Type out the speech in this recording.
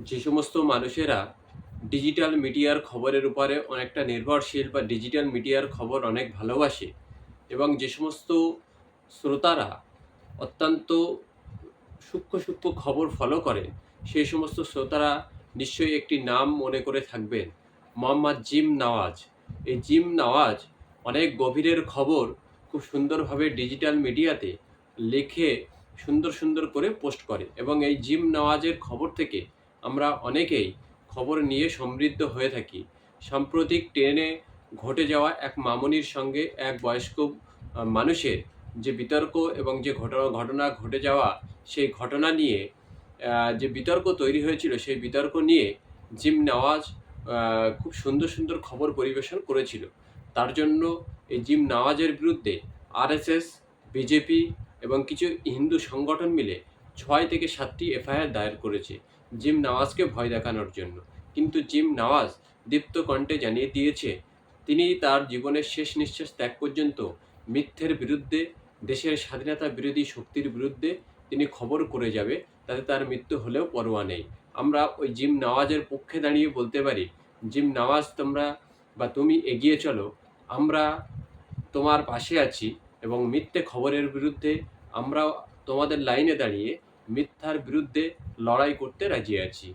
যে সমস্ত মানুষেরা ডিজিটাল মিডিয়ার খবরের উপরে অনেকটা নির্ভরশীল বা ডিজিটাল মিডিয়ার খবর অনেক ভালোবাসে এবং যে সমস্ত শ্রোতারা অত্যন্ত সূক্ষ্ম সূক্ষ্ম খবর ফলো করেন সেই সমস্ত শ্রোতারা নিশ্চয়ই একটি নাম মনে করে থাকবেন, মোহাম্মদ জিম নওয়াজ। এই জিম নওয়াজ অনেক গভীরের খবর খুব সুন্দরভাবে ডিজিটাল মিডিয়াতে লিখে সুন্দর সুন্দর করে পোস্ট করে এবং এই জিম নওয়াজের খবর থেকে আমরা অনেকেই খবর নিয়ে সমৃদ্ধ হয়ে থাকি। সাম্প্রতিক ট্রেনে ঘটে যাওয়া এক মামনির সঙ্গে এক বয়স্ক মানুষের যে বিতর্ক এবং যে ঘটনা ঘটনা ঘটে যাওয়া, সেই ঘটনা নিয়ে যে বিতর্ক তৈরি হয়েছিল, সেই বিতর্ক নিয়ে জিম নওয়াজ খুব সুন্দর সুন্দর খবর পরিবেশন করেছিল। তার জন্য এই জিম নওয়াজের বিরুদ্ধে আরএসএস, বিজেপি এবং কিছু হিন্দু সংগঠন মিলে ছয় থেকে সাতটি এফআইআর দায়ের করেছে জিম নওয়াজকে ভয় দেখানোর জন্য। কিন্তু জিম নওয়াজ দীপ্ত কণ্ঠে জানিয়ে দিয়েছে, তিনি তার জীবনের শেষ নিঃশ্বাস ত্যাগ পর্যন্ত মিথ্যের বিরুদ্ধে, দেশের স্বাধীনতা বিরোধী শক্তির বিরুদ্ধে তিনি খবর করে যাবে, তাতে তার মৃত্যু হলেও পরোয়া নেই। আমরা ওই জিম নওয়াজের পক্ষে দাঁড়িয়ে বলতে পারি, জিম নওয়াজ, তোমরা বা তুমি এগিয়ে চলো, আমরা তোমার পাশে আছি এবং মিথ্যে খবরের বিরুদ্ধে আমরা তোমাদের লাইনে দাঁড়িয়ে মিথ্যার বিরুদ্ধে লড়াই করতে রাজি আছি।